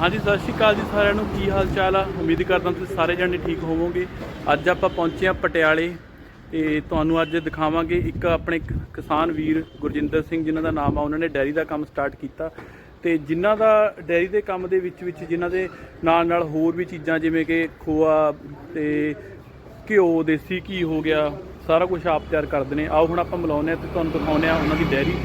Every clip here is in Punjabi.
ਹਾਂਜੀ, ਸਤਿ ਸ਼੍ਰੀ ਅਕਾਲ ਜੀ ਸਾਰਿਆਂ ਨੂੰ। ਕੀ ਹਾਲ ਚਾਲ ਆ? ਉਮੀਦ ਕਰਦਾ ਤੁਸੀਂ ਸਾਰੇ ਜਣੇ ਠੀਕ ਹੋਵੋਗੇ। ਅੱਜ ਆਪਾਂ ਪਹੁੰਚੇ ਆ ਪਟਿਆਲੇ। ਤੇ ਤੁਹਾਨੂੰ ਅੱਜ ਦਿਖਾਵਾਂਗੇ ਇੱਕ ਆਪਣੇ ਕਿਸਾਨ ਵੀਰ ਗੁਰਜਿੰਦਰ ਸਿੰਘ, ਜਿਨ੍ਹਾਂ ਦਾ ਨਾਮ ਆ, ਉਹਨਾਂ ਨੇ ਡੈਰੀ ਦਾ ਕੰਮ ਸਟਾਰਟ ਕੀਤਾ। ਤੇ ਜਿਨ੍ਹਾਂ ਦਾ, ਡੈਰੀ ਦੇ ਕੰਮ ਦੇ ਵਿੱਚ ਵਿੱਚ ਜਿਨ੍ਹਾਂ ਦੇ ਨਾਲ ਨਾਲ ਹੋਰ ਵੀ ਚੀਜ਼ਾਂ, ਜਿਵੇਂ ਕਿ ਖੋਆ ਤੇ ਘਿਓ, ਦੇਸੀ ਘੀ ਹੋ ਗਿਆ, ਸਾਰਾ ਕੁਝ ਆਪ ਤਿਆਰ ਕਰਦੇ ਨੇ। ਆਓ ਹੁਣ ਆਪਾਂ ਮਿਲਾਉਂਦੇ ਆ ਤੇ ਤੁਹਾਨੂੰ ਦਿਖਾਉਂਦੇ ਆ ਉਹਨਾਂ ਦੀ ਡੈਰੀ।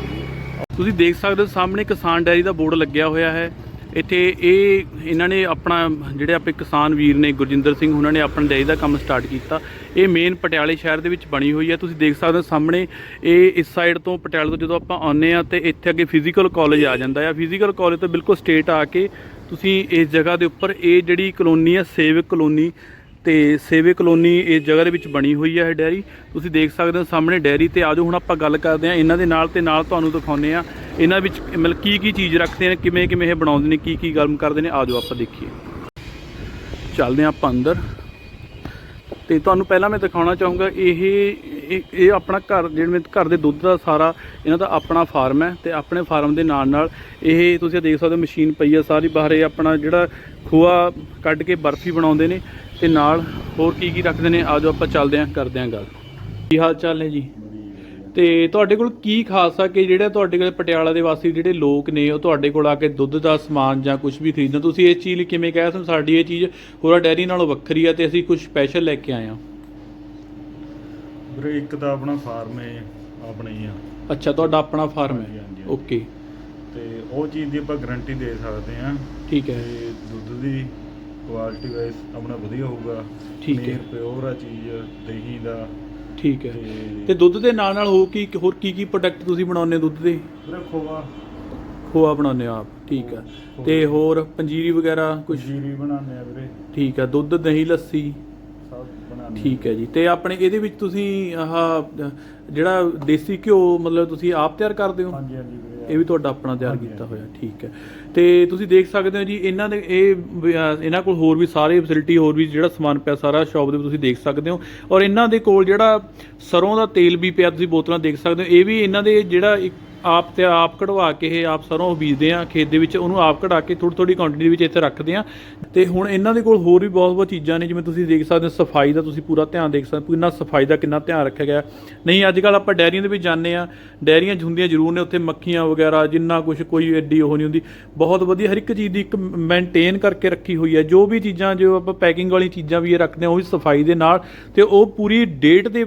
ਤੁਸੀਂ ਦੇਖ ਸਕਦੇ ਹੋ ਸਾਹਮਣੇ ਕਿਸਾਨ ਡੈਰੀ ਦਾ ਬੋਰਡ ਲੱਗਿਆ ਹੋਇਆ ਹੈ। ਇੱਥੇ ਇਹ ਇਹਨਾਂ ਨੇ ਆਪਣਾ ਜਿਹੜੇ ਆਪੇ ਕਿਸਾਨ ਵੀਰ ਨੇ ਗੁਰਜਿੰਦਰ ਸਿੰਘ ਉਹਨਾਂ ਨੇ ਆਪਣਾ ਡੈਰੀ ਦਾ ਕੰਮ ਸਟਾਰਟ ਕੀਤਾ। ਇਹ ਮੇਨ ਪਟਿਆਲੇ ਸ਼ਹਿਰ ਦੇ ਵਿੱਚ ਬਣੀ ਹੋਈ ਹੈ। ਤੁਸੀਂ ਦੇਖ ਸਕਦੇ ਹੋ ਸਾਹਮਣੇ ਇਹ ਇਸ ਸਾਈਡ ਤੋਂ ਪਟਿਆਲੇ ਤੋਂ ਜਦੋਂ ਆਪਾਂ ਆਉਂਦੇ ਆ ਤੇ ਇੱਥੇ ਅੱਗੇ ਫਿਜ਼ੀਕਲ ਕਾਲਜ ਆ ਜਾਂਦਾ ਹੈ। ਫਿਜ਼ੀਕਲ ਕਾਲਜ ਤੋਂ ਬਿਲਕੁਲ ਸਟੇਟ ਆ ਕੇ ਤੁਸੀਂ ਇਸ ਜਗ੍ਹਾ ਦੇ ਉੱਪਰ ਇਹ ਜਿਹੜੀ ਕਲੋਨੀ ਹੈ, ਸੇਵਕ ਕਲੋਨੀ ਤੇ ਸੇਵੇ ਕਲੋਨੀ ਇਸ ਜਗ੍ਹਾ ਦੇ ਵਿੱਚ ਬਣੀ ਹੋਈ ਹੈ ਇਹ ਡੈਰੀ। ਤੁਸੀਂ ਦੇਖ ਸਕਦੇ ਹੋ ਸਾਹਮਣੇ ਡੈਰੀ ਤੇ ਆਜੋ, ਹੁਣ ਆਪਾਂ ਗੱਲ ਕਰਦੇ ਹਾਂ ਇਹਨਾਂ ਦੇ ਨਾਲ ਤੇ ਨਾਲ ਤੁਹਾਨੂੰ ਦਿਖਾਉਂਦੇ ਆ ਇਹਨਾਂ ਵਿੱਚ ਮਤਲਬ ਕੀ ਕੀ ਚੀਜ਼ ਰੱਖਦੇ ਨੇ, ਕਿਵੇਂ ਕਿਵੇਂ ਇਹ ਬਣਾਉਂਦੇ ਨੇ, ਕੀ ਕੀ ਗਰਮ ਕਰਦੇ ਨੇ, ਆਜੋ ਆਪਾਂ ਦੇਖੀਏ। ਚੱਲਦੇ ਹਾਂ ਆਪਾਂ ਅੰਦਰ। ਤੇ ਤੁਹਾਨੂੰ ਪਹਿਲਾਂ ਮੈਂ ਦਿਖਾਉਣਾ ਚਾਹੂੰਗਾ, ਇਹ ਇਹ ਇਹ ਆਪਣਾ ਘਰ, ਜਿਵੇਂ ਘਰ ਦੇ ਦੁੱਧ ਦਾ ਸਾਰਾ, ਇਹਨਾਂ ਦਾ ਆਪਣਾ ਫਾਰਮ ਹੈ ਤੇ ਆਪਣੇ ਫਾਰਮ ਦੇ ਨਾਲ ਨਾਲ ਇਹ ਤੁਸੀਂ ਦੇਖ ਸਕਦੇ ਹੋ, ਮਸ਼ੀਨ ਪਈ ਹੈ ਸਾਰੀ, ਬਾਹਰ ਇਹ ਆਪਣਾ ਜਿਹੜਾ ਖੋਆ ਕੱਢ ਕੇ ਬਰਫੀ ਬਣਾਉਂਦੇ ਨੇ ਤੇ ਨਾਲ ਹੋਰ ਕੀ ਕੀ ਰੱਖਦੇ ਨੇ? ਆਜੋ ਆਪਾਂ ਚੱਲਦੇ ਆਂ ਕਰਦੇ ਆਂ ਗੱਲ। ਕੀ ਹਾਲ ਚਾਲ ਨੇ ਜੀ? ਤੇ ਤੁਹਾਡੇ ਕੋਲ ਕੀ ਖਾਸ ਆ ਕਿ ਜਿਹੜਾ ਤੁਹਾਡੇ ਕੋਲ ਪਟਿਆਲਾ ਦੇ ਵਾਸੀ ਜਿਹੜੇ ਲੋਕ ਨੇ ਉਹ ਤੁਹਾਡੇ ਕੋਲ ਆ ਕੇ ਦੁੱਧ ਦਾ ਸਮਾਨ ਜਾਂ ਕੁਝ ਵੀ ਖਰੀਦਣ ਤੁਸੀਂ ਇਹ ਚੀਜ਼ ਲਈ ਕਿਵੇਂ ਕਹਿ ਸਕਦੇ ਹੋ? ਸਾਡੀ ਇਹ ਚੀਜ਼ ਹੋਰਾਂ ਡੈਰੀ ਨਾਲੋਂ ਵੱਖਰੀ ਆ ਤੇ ਅਸੀਂ ਕੁਝ ਸਪੈਸ਼ਲ ਲੈ ਕੇ ਆਏ ਆ ਵੀਰੇ ਇੱਕ ਤਾਂ ਆਪਣਾ ਫਾਰਮ ਹੈ ਆਪਣੇ ਹੀ ਆ। ਅੱਛਾ ਤੁਹਾਡਾ ਆਪਣਾ ਫਾਰਮ ਹੈ। ਓਕੇ ਤੇ ਉਹ ਚੀਜ਼ ਦੀ ਆਪਾਂ ਗਾਰੰਟੀ ਦੇ ਸਕਦੇ ਆ ਠੀਕ ਹੈ। ਤੇ ਦੁੱਧ ਦੀ ਕੁਆਲਿਟੀ ਵਾਈਜ਼ ਆਪਣਾ ਵਧੀਆ ਹੋਊਗਾ ਠੀਕ ਹੈ। ਪਿਓਰ ਆ ਚੀਜ਼ ਦਹੀਂ ਦਾ। ਠੀਕ ਹੈ। ਤੇ ਤੇ ਦੁੱਧ ਦੇ ਨਾਲ ਨਾਲ ਹੋਰ ਕੀ ਹੋਰ ਕੀ ਕੀ ਪ੍ਰੋਡਕਟ ਤੁਸੀਂ ਬਣਾਉਂਦੇ ਹੋ ਦੁੱਧ ਦੇ? ਖੋਵਾ ਖੋਆ। ਬਣਾਉਂਦੇ ਹੋ ਆਪ ਠੀਕ ਹੈ। ਤੇ ਹੋਰ ਪੰਜੀਰੀ ਵਗੈਰਾ ਕੁਝ ਜੀਰੀ ਬਣਾਉਂਦੇ ਆ ਵੀਰੇ। ਠੀਕ ਹੈ ਦੁੱਧ ਦਹੀਂ ਲੱਸੀ? ਸਭ ਬਣਾਉਂਦੇ ਆ। ਠੀਕ ਹੈ ਜੀ। ਤੇ ਆਪਣੇ ਇਹਦੇ ਵਿੱਚ ਤੁਸੀਂ ਆਹ ਅ, ਜਿਹੜਾ ਦੇਸੀ ਘਿਓ ਮਤਲਬ ਤੁਸੀਂ ਆਪ ਤਿਆਰ ਕਰਦੇ ਹੋ? ਹਾਂਜੀ ਹਾਂਜੀ ਵੀਰੇ। ਇਹ ਵੀ ਤੁਹਾਡਾ ਆਪਣਾ ਤਿਆਰ ਕੀਤਾ। ਹੋਇਆ ਠੀਕ ਹੈ। ਤੇ ਤੁਸੀਂ ਦੇਖ ਸਕਦੇ ਹੋ ਜੀ ਇਹਨਾਂ ਦੇ ਇਹ ਇਹਨਾਂ ਕੋਲ ਹੋਰ ਵੀ ਸਾਰੇ ਫੈਸਿਲਿਟੀ ਹੋਰ ਵੀ ਜਿਹੜਾ ਸਮਾਨ ਪਿਆ ਸਾਰਾ ਸ਼ਾਪ ਦੇ ਤੁਸੀਂ ਦੇਖ ਸਕਦੇ ਹੋ। ਔਰ ਇਹਨਾਂ ਦੇ ਕੋਲ ਜਿਹੜਾ ਸਰੋਂ ਦਾ ਤੇਲ ਵੀ ਪਿਆ ਤੁਸੀਂ ਬੋਤਲਾਂ ਦੇਖ ਸਕਦੇ ਹੋ। ਇਹ ਵੀ ਇਹਨਾਂ ਦੇ ਜਿਹੜਾ ਇੱਕ ਆਪ ਤੇ ਆਪ ਕਢਵਾ ਕੇ ਇਹ ਆਪ ਸਰੋਂ ਬੀਜਦੇ ਆ, ਖੇਤ ਦੇ ਵਿੱਚ ਉਹਨੂੰ ਆਪ ਕਢਾ ਕੇ ਥੋੜੀ ਥੋੜੀ ਕੁਆਂਟੀਟੀ ਵਿੱਚ ਇੱਥੇ ਰੱਖਦੇ ਆ। ਤੇ ਹੁਣ ਇਹਨਾਂ ਦੇ ਕੋਲ ਹੋਰ ਵੀ ਬਹੁਤ ਬਹੁਤ ਚੀਜ਼ਾਂ ਨੇ, ਜਿਵੇਂ ਤੁਸੀਂ ਦੇਖ ਸਕਦੇ ਹੋ ਸਫ਼ਾਈ ਦਾ ਤੁਸੀਂ ਪੂਰਾ ਧਿਆਨ ਦੇਖ ਸਕਦੇ ਹੋ, ਕਿੰਨਾ ਸਫ਼ਾਈ ਦਾ ਕਿੰਨਾ ਧਿਆਨ ਰੱਖਿਆ ਗਿਆ। ਨਹੀਂ ਅੱਜ ਕੱਲ ਆਪਾਂ ਡੈਰੀਆਂ ਦੇ ਵਿੱਚ ਜਾਂਦੇ ਆ, ਡੈਰੀਆਂ ਹੁੰਦੀਆਂ ਜ਼ਰੂਰ ਨੇ, ਉੱਥੇ ਮੱਖੀਆਂ ਵਗੈਰਾ, ਜਿੰਨਾ ਕੁਝ ਕੋਈ ਐਡੀ ਉਹ ਨਹੀਂ ਹੁੰਦੀ। ਬਹੁਤ ਵਧੀਆ, ਹਰ ਇੱਕ ਚੀਜ਼ ਦੀ ਇੱਕ ਮੇਨਟੇਨ ਕਰਕੇ ਰੱਖੀ ਹੋਈ ਹੈ। ਜੋ ਵੀ ਚੀਜ਼ਾਂ, ਜੋ ਆਪਾਂ ਪੈਕਿੰਗ ਵਾਲੀ ਚੀਜ਼ਾਂ ਵੀ ਇਹ ਰੱਖਦੇ ਆ, ਉਹ ਵੀ ਸਫ਼ਾਈ ਦੇ ਨਾਲ। ਤੇ ਉਹ ਪੂਰੀ ਡੇਟ ਦੇ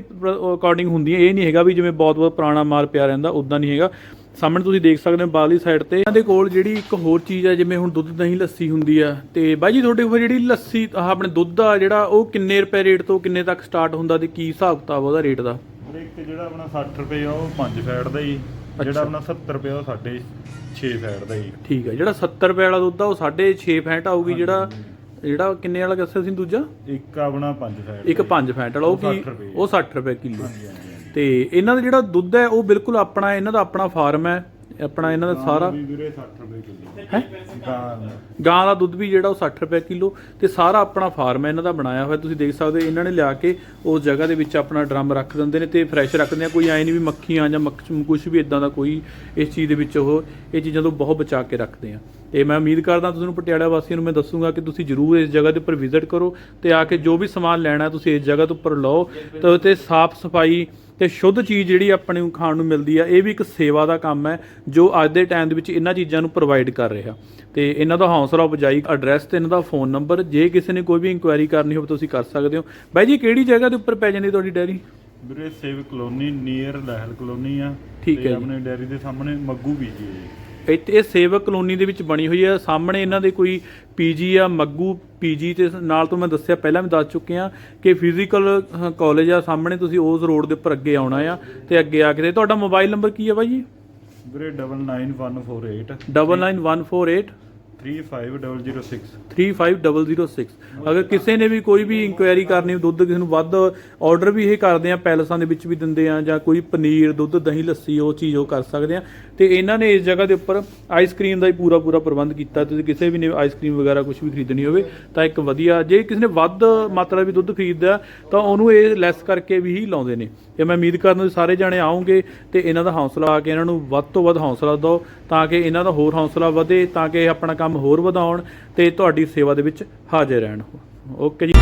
ਅਕੋਰਡਿੰਗ ਹੁੰਦੀਆਂ। ਇਹ ਨਹੀਂ ਹੈਗਾ ਵੀ ਜਿਵੇਂ ਬਹੁਤ ਬਹੁਤ ਪੁਰਾਣਾ ਮਾਲ ਪਿਆ ਰਹਿੰਦਾ ਉਦਾਂ ਨਹੀਂ ਹੈਗਾ। ਸਾਹਮਣੇ ਤੁਸੀਂ ਦੇਖ ਸਕਦੇ ਹੋ ਬਾਹਰਲੀ ਸਾਈਡ ਤੇ। ਇਹਨਾਂ ਦੇ ਕੋਲ ਜਿਹੜੀ ਇੱਕ ਹੋਰ ਚੀਜ਼ ਹੈ ਜਿਵੇਂ ਹੁਣ ਦੁੱਧ ਦਹੀਂ ਲੱਸੀ ਹੁੰਦੀ ਆ। ਤੇ ਬਾਈ ਜੀ ਤੁਹਾਡੇ ਕੋਲ ਜਿਹੜੀ ਲੱਸੀ ਆਹ ਆਪਣੇ ਦੁੱਧ ਆ ਜਿਹੜਾ ਉਹ ਕਿੰਨੇ ਰੁਪਏ ਰੇਟ ਤੋਂ ਕਿੰਨੇ ਤੱਕ ਸਟਾਰਟ ਹੁੰਦਾ ਤੇ ਕੀ ਹਿਸਾਬ ਕਿਤਾਬ ਉਹਦਾ ਰੇਟ ਦਾ? ਵੀਰੇ ਇੱਕ ਜਿਹੜਾ ਆਪਣਾ 60 ਰੁਪਏ ਆ ਉਹ 5 ਫੈਟ ਦਾ ਹੀ। ਜਿਹੜਾ ਆਪਣਾ 70 ਰੁਪਏ ਉਹ ਸਾਡੇ 6 ਫੈਟ ਦਾ ਹੀ ਠੀਕ ਹੈ ਜਿਹੜਾ 70 ਰੁਪਏ ਵਾਲਾ ਦੁੱਧ ਆ ਉਹ 6.5 ਫੈਂਟ ਆਊਗੀ ਜਿਹੜਾ ਜਿਹੜਾ ਕਿੰਨੇ ਵਾਲਾ ਦੱਸਿਆ ਸੀ ਦੂਜਾ? ਇੱਕ ਆਪਣਾ 5 ਫੈਟ ਇੱਕ 5 ਫੈਂਟ ਵਾਲਾ ਉਹ ਕੀ 60 ਰੁਪਏ। ਉਹ 60 ਰੁਪਏ ਕਿਲੋ। ਹਾਂਜੀ ਹਾਂਜੀ। ਤੇ ਇਹਨਾਂ ਦਾ ਜਿਹੜਾ ਦੁੱਧ ਹੈ ਉਹ ਬਿਲਕੁਲ ਆਪਣਾ ਇਹਨਾਂ ਦਾ ਆਪਣਾ ਫਾਰਮ ਹੈ ਆਪਣਾ ਇਹਨਾਂ ਦਾ ਸਾਰਾ। ਵੀ ਵੀਰੇ 60 ਰੁਪਏ ਕਿਲੋ। ਹੈ? ਗਾਂ ਦਾ। ਦੁੱਧ ਵੀ ਜਿਹੜਾ ਉਹ 60 ਰੁਪਏ ਕਿਲੋ ਤੇ ਸਾਰਾ ਆਪਣਾ ਫਾਰਮ ਹੈ ਇਹਨਾਂ ਦਾ ਬਣਾਇਆ ਹੋਇਆ। ਤੁਸੀਂ ਦੇਖ ਸਕਦੇ ਹੋ ਇਹਨਾਂ ਨੇ ਲਿਆ ਕੇ ਉਸ ਜਗ੍ਹਾ ਦੇ ਵਿੱਚ ਆਪਣਾ ਡਰਮ ਰੱਖ ਦਿੰਦੇ ਨੇ ਤੇ ਫਰੈਸ਼ ਰੱਖਦੇ ਆ। ਕੋਈ ਐ ਨਹੀਂ ਵੀ ਮੱਖੀਆਂ ਜਾਂ ਮੱਖ ਕੁਝ ਵੀ ਇਦਾਂ ਦਾ ਕੋਈ ਇਸ ਚੀਜ਼ ਦੇ ਵਿੱਚ ਉਹ ਇਹ ਚੀਜ਼ਾਂ ਤੋਂ ਬਹੁਤ ਬਚਾ ਕੇ ਰੱਖਦੇ ਆ। ਤੇ ਮੈਂ ਉਮੀਦ ਕਰਦਾ ਤੁਹਾਨੂੰ ਪਟਿਆਲਾ ਵਾਸੀਆਂ ਨੂੰ ਮੈਂ ਦੱਸੂਗਾ ਕਿ ਤੁਸੀਂ ਜਰੂਰ ਇਸ ਜਗ੍ਹਾ ਦੇ ਉੱਪਰ ਵਿਜ਼ਿਟ ਕਰੋ ਤੇ ਆ ਕੇ ਜੋ ਵੀ ਸਮਾਨ ਲੈਣਾ ਤੁਸੀਂ ਇਸ ਜਗ੍ਹਾ ਤੋਂ ਉੱਪਰ ਲਓ। ਤੇ ਤੇ ਸਾਫ਼ ਸਫ਼ਾਈ ਤੇ ਸ਼ੁੱਧ ਚੀਜ਼ ਜਿਹੜੀ ਆਪਣੇ ਨੂੰ ਖਾਣ ਨੂੰ ਮਿਲਦੀ ਆ ਇਹ ਵੀ ਇੱਕ ਸੇਵਾ ਦਾ ਕੰਮ ਹੈ ਜੋ ਅੱਜ ਦੇ ਟਾਈਮ ਦੇ ਵਿੱਚ ਇਹਨਾਂ ਚੀਜ਼ਾਂ ਨੂੰ ਪ੍ਰੋਵਾਈਡ ਕਰ ਰਿਹਾ। ਤੇ ਇਹਨਾਂ ਦਾ ਹੌਸਲਾ ਉਪਜਾਈ ਐਡਰੈਸ ਤੇ ਇਹਨਾਂ ਦਾ ਫੋਨ ਨੰਬਰ ਜੇ ਕਿਸੇ ਨੇ ਕੋਈ ਵੀ ਇਨਕੁਆਇਰੀ ਕਰਨੀ ਹੋਵੇ ਤੁਸੀਂ ਕਰ ਸਕਦੇ ਹੋ। ਬਾਈ ਜੀ ਕਿਹੜੀ ਜਗ੍ਹਾ ਦੇ ਉੱਪਰ ਪੈ ਜਾਂਦੀ ਤੁਹਾਡੀ ਡੈਰੀ ਵੀਰੇ ਸੇਵ ਕਲੋਨੀ ਨੀਅਰ ਲਹਿਲ ਕਲੋਨੀ ਆ। ਠੀਕ ਹੈ। ਆਪਣੇ ਡੈਰੀ ਦੇ ਸਾਹਮਣੇ ਮੱਗੂ ਬੀਜੀ ਹੈ ਜੀ। ਇੱਥੇ ਇਹ ਸੇਵਕ ਕਲੋਨੀ ਦੇ ਵਿੱਚ ਬਣੀ ਹੋਈ ਹੈ। ਸਾਹਮਣੇ ਇਹਨਾਂ ਦੇ ਕੋਈ ਪੀਜੀ ਆ ਮੱਗੂ ਪੀਜੀ ਤੇ ਨਾਲ ਤੋਂ ਮੈਂ ਦੱਸਿਆ ਪਹਿਲਾਂ ਵੀ ਦੱਸ ਚੁੱਕੇ ਆ ਕਿ ਫਿਜ਼ੀਕਲ ਕਾਲਜ ਆ ਸਾਹਮਣੇ ਤੁਸੀਂ ਉਸ ਰੋਡ ਦੇ ਉੱਪਰ ਅੱਗੇ ਆਉਣਾ ਆ ਤੇ ਅੱਗੇ ਆ ਕੇ ਤੁਹਾਡਾ ਮੋਬਾਈਲ ਨੰਬਰ ਕੀ ਹੈ ਬਾਈ ਜੀ? ਵੀਰੇ 99148 99148 35006 35006 ਅਗਰ ਕਿਸੇ ਨੇ ਵੀ ਕੋਈ ਵੀ ਇਨਕੁਆਇਰੀ ਕਰਨੀ ਦੁੱਧ ਕਿਸੇ ਨੂੰ ਵੱਧ ਆਰਡਰ ਵੀ ਇਹ ਕਰਦੇ ਆ ਪੈਲਸਾਂ ਦੇ ਵਿੱਚ ਵੀ ਦਿੰਦੇ ਆ ਜਾਂ ਕੋਈ ਪਨੀਰ ਦੁੱਧ ਦਹੀਂ ਲੱਸੀ ਉਹ ਚੀਜ਼ ਉਹ ਕਰ ਸਕਦੇ ਆ। ਤੇ ਇਹਨਾਂ ਨੇ ਇਸ ਜਗ੍ਹਾ ਦੇ ਉੱਪਰ ਆਈਸਕ੍ਰੀਮ ਦਾ ਹੀ ਪੂਰਾ ਪੂਰਾ ਪ੍ਰਬੰਧ ਕੀਤਾ। ਤੁਸੀਂ ਕਿਸੇ ਵੀ ਨੇ ਆਈਸਕ੍ਰੀਮ ਵਗੈਰਾ ਕੁਝ ਵੀ ਖਰੀਦਣੀ ਹੋਵੇ ਤਾਂ ਇੱਕ ਵਧੀਆ ਜੇ ਕਿਸੇ ਨੇ ਵੱਧ ਮਾਤਰਾ ਵੀ ਦੁੱਧ ਖਰੀਦਦਾ ਤਾਂ ਉਹਨੂੰ ਇਹ ਲੈਸ ਕਰਕੇ ਵੀ ਹੀ ਲਾਉਂਦੇ ਨੇ। ਤੇ ਮੈਂ ਉਮੀਦ ਕਰਦਾ ਤੁਸੀਂ ਸਾਰੇ ਜਾਣੇ ਆਓਗੇ ਤੇ ਇਹਨਾਂ ਦਾ ਹੌਸਲਾ ਆ ਕੇ ਇਹਨਾਂ ਨੂੰ ਵੱਧ ਤੋਂ ਵੱਧ ਹੌਸਲਾ ਦਿਓ, ਤਾਂ ਕਿ ਇਹਨਾਂ ਦਾ ਹੋਰ ਹੌਸਲਾ ਵਧੇ, ਤਾਂ ਕਿ ਆਪਣਾ ਕੰਮ ਹੋਰ ਵਧਾਉਣ ਤੇ ਤੁਹਾਡੀ ਸੇਵਾ ਦੇ ਵਿੱਚ ਹਾਜ਼ਰ ਰਹਿਣ। ਓਕੇ ਜੀ।